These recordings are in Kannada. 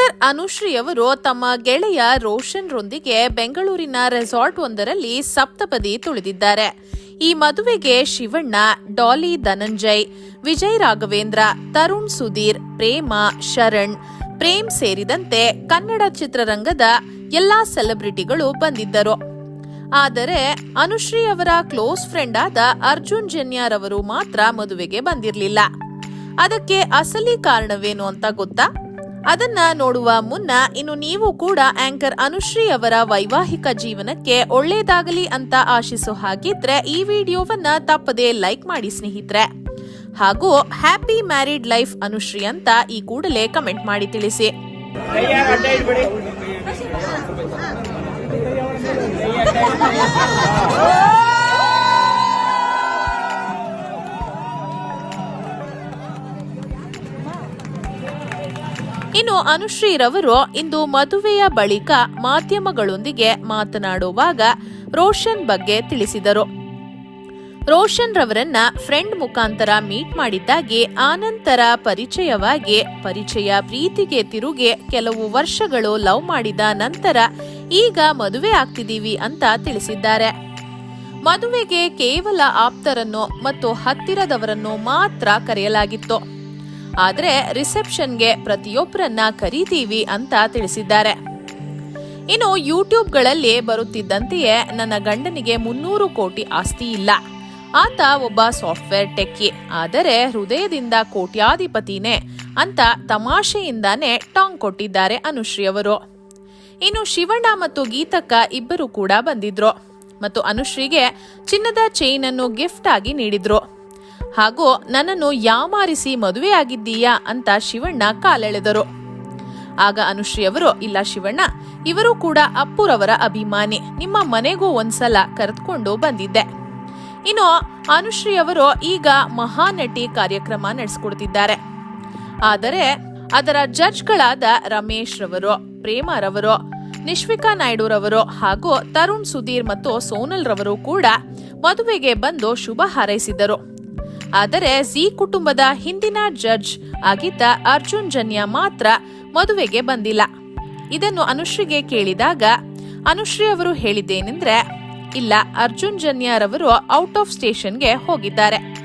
ಸಿಂಗರ್ ಅನುಶ್ರೀ ಅವರು ತಮ್ಮ ಗೆಳೆಯ ರೋಷನ್ ರೊಂದಿಗೆ ಬೆಂಗಳೂರಿನ ರೆಸಾರ್ಟ್ ಒಂದರಲ್ಲಿ ಸಪ್ತಪದಿ ತುಳಿದಿದ್ದಾರೆ. ಈ ಮದುವೆಗೆ ಶಿವಣ್ಣ, ಡಾಲಿ ಧನಂಜಯ್, ವಿಜಯ್ ರಾಘವೇಂದ್ರ, ತರುಣ್ ಸುಧೀರ್, ಪ್ರೇಮ, ಶರಣ್, ಪ್ರೇಮ್ ಸೇರಿದಂತೆ ಕನ್ನಡ ಚಿತ್ರರಂಗದ ಎಲ್ಲಾ ಸೆಲೆಬ್ರಿಟಿಗಳು ಬಂದಿದ್ದರು. ಆದರೆ ಅನುಶ್ರೀ ಅವರ ಕ್ಲೋಸ್ ಫ್ರೆಂಡ್ ಆದ ಅರ್ಜುನ್ ಜನ್ಯಾರ್ ಅವರು ಮಾತ್ರ ಮದುವೆಗೆ ಬಂದಿರಲಿಲ್ಲ. ಅದಕ್ಕೆ ಅಸಲಿ ಕಾರಣವೇನು ಅಂತ ಗೊತ್ತಾ? ಅದನ್ನ ನೋಡುವ ಮುನ್ನ ಇನ್ನು ನೀವು ಕೂಡ ಆಂಕರ್ ಅನುಶ್ರೀ ಅವರ ವೈವಾಹಿಕ ಜೀವನಕ್ಕೆ ಒಳ್ಳೇದಾಗಲಿ ಅಂತ ಆಶಿಸೋ ಹಾಗಿದ್ರೆ ಈ ವಿಡಿಯೋವನ್ನ ತಪ್ಪದೆ ಲೈಕ್ ಮಾಡಿ ಸ್ನೇಹಿತರೆ. ಹಾಗೂ ಹ್ಯಾಪಿ ಮ್ಯಾರಿಡ್ ಲೈಫ್ ಅನುಶ್ರೀ ಅಂತ ಈ ಕೂಡಲೇ ಕಮೆಂಟ್ ಮಾಡಿ ತಿಳಿಸಿ. ಇನ್ನು ಅನುಶ್ರೀರವರು ಇಂದು ಮದುವೆಯ ಬಳಿಕ ಮಾಧ್ಯಮಗಳೊಂದಿಗೆ ಮಾತನಾಡುವಾಗ ರೋಷನ್ ಬಗ್ಗೆ ತಿಳಿಸಿದರು. ರೋಷನ್ ರವರನ್ನ ಫ್ರೆಂಡ್ ಮುಖಾಂತರ ಮೀಟ್ ಮಾಡಿದ್ದಾಗಿ ಆನಂತರ ಪರಿಚಯವಾಗಿ ಪರಿಚಯ ಪ್ರೀತಿಗೆ ತಿರುಗಿ ಕೆಲವು ವರ್ಷಗಳು ಲವ್ ಮಾಡಿದ ನಂತರ ಈಗ ಮದುವೆ ಆಗ್ತಿದ್ದೀವಿ ಅಂತ ತಿಳಿಸಿದ್ದಾರೆ. ಮದುವೆಗೆ ಕೇವಲ ಆಪ್ತರನ್ನು ಮತ್ತು ಹತ್ತಿರದವರನ್ನು ಮಾತ್ರ ಕರೆಯಲಾಗಿತ್ತು. ಆದ್ರೆ ರಿಸೆಪ್ಷನ್ಗೆ ಪ್ರತಿಯೊಬ್ಬರನ್ನ ಕರೀತೀವಿ ಅಂತ ತಿಳಿಸಿದ್ದಾರೆ. ಇನ್ನು ಯೂಟ್ಯೂಬ್ಗಳಲ್ಲಿ ಬರುತ್ತಿದ್ದಂತೆಯೇ ನನ್ನ ಗಂಡನಿಗೆ ಮುನ್ನೂರು ಕೋಟಿ ಆಸ್ತಿ ಇಲ್ಲ. ಆತ ಒಬ್ಬ ಸಾಫ್ಟ್ವೇರ್ ಟೆಕ್ಕಿ, ಆದರೆ ಹೃದಯದಿಂದ ಕೋಟ್ಯಾಧಿಪತಿನೇ ಅಂತ ತಮಾಷೆಯಿಂದಾನೇ ಟಾಂಗ್ ಕೊಟ್ಟಿದ್ದಾರೆ ಅನುಶ್ರೀ ಅವರು. ಇನ್ನು ಶಿವಣ್ಣ ಮತ್ತು ಗೀತಕ್ಕ ಇಬ್ಬರು ಕೂಡ ಬಂದಿದ್ರು. ಮತ್ತು ಅನುಶ್ರೀಗೆ ಚಿನ್ನದ ಚೈನ್ ಅನ್ನು ಗಿಫ್ಟ್ ಆಗಿ ನೀಡಿದ್ರು. ಹಾಗೂ ನನ್ನನ್ನು ಯಾಮಾರಿಸಿ ಮದುವೆಯಾಗಿದ್ದೀಯಾ ಅಂತ ಶಿವಣ್ಣ ಕಾಲೆಳೆದರು. ಆಗ ಅನುಶ್ರೀ ಅವರು ಇಲ್ಲ ಶಿವಣ್ಣ, ಇವರು ಕೂಡ ಅಪ್ಪುರವರ ಅಭಿಮಾನಿ, ನಿಮ್ಮ ಮನೆಗೂ ಒಂದ್ಸಲ ಕರೆದುಕೊಂಡು ಬಂದಿದ್ದೆ. ಇನ್ನು ಅನುಶ್ರೀ ಅವರು ಈಗ ಮಹಾನಟಿ ಕಾರ್ಯಕ್ರಮ ನಡೆಸಿಕೊಡ್ತಿದ್ದಾರೆ ಆದರೆ ಅದರ ಜಡ್ಜ್ಗಳಾದ ರಮೇಶ್ ರವರು, ಪ್ರೇಮ ರವರು, ನಿಶ್ವಿಕಾ ನಾಯ್ಡು ರವರು ಹಾಗೂ ತರುಣ್ ಸುಧೀರ್ ಮತ್ತು ಸೋನಲ್ ರವರು ಕೂಡ ಮದುವೆಗೆ ಬಂದು ಶುಭ ಹಾರೈಸಿದರು. ಆದರೆ ಸಿ ಕುಟುಂಬದ ಹಿಂದಿನ ಜಡ್ಜ್ ಆಗಿದ್ದ ಅರ್ಜುನ್ ಜನ್ಯ ಮಾತ್ರ ಮದುವೆಗೆ ಬಂದಿಲ್ಲ. ಇದನ್ನು ಅನುಶ್ರೀಗೆ ಕೇಳಿದಾಗ, ಅನುಶ್ರೀ ಅವರು ಹೇಳಿದ್ದೇನೆಂದ್ರೆ, ಇಲ್ಲ, ಅರ್ಜುನ್ ಜನ್ಯಾರವರು ಔಟ್ ಆಫ್ ಸ್ಟೇಷನ್ಗೆ ಹೋಗಿದ್ದಾರೆ.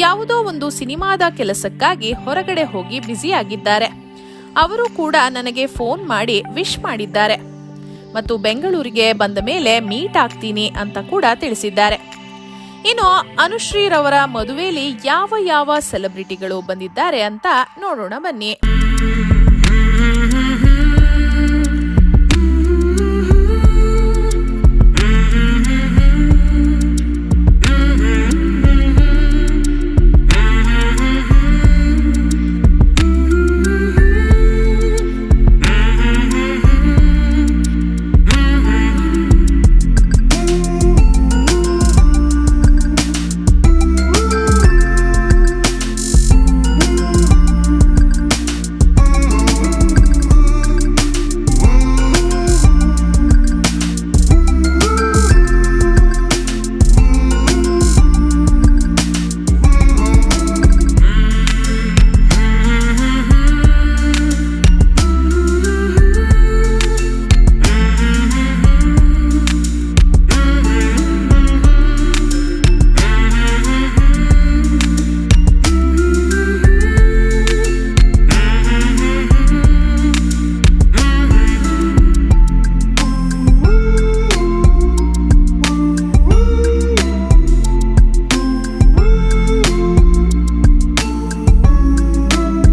ಯಾವುದೋ ಒಂದು ಸಿನಿಮಾದ ಕೆಲಸಕ್ಕಾಗಿ ಹೊರಗಡೆ ಹೋಗಿ ಬ್ಯುಸಿಯಾಗಿದ್ದಾರೆ. ಅವರು ಕೂಡ ನನಗೆ ಫೋನ್ ಮಾಡಿ ವಿಶ್ ಮಾಡಿದ್ದಾರೆ. ಮತ್ತು ಬೆಂಗಳೂರಿಗೆ ಬಂದ ಮೇಲೆ ಮೀಟ್ ಆಗ್ತೀನಿ ಅಂತ ಕೂಡ ತಿಳಿಸಿದ್ದಾರೆ. ಇನ್ನು ಅನುಶ್ರೀರವರ ಮದುವೆಯಲ್ಲಿ ಯಾವ ಯಾವ ಸೆಲೆಬ್ರಿಟಿಗಳು ಬಂದಿದ್ದಾರೆ ಅಂತ ನೋಡೋಣ ಬನ್ನಿ.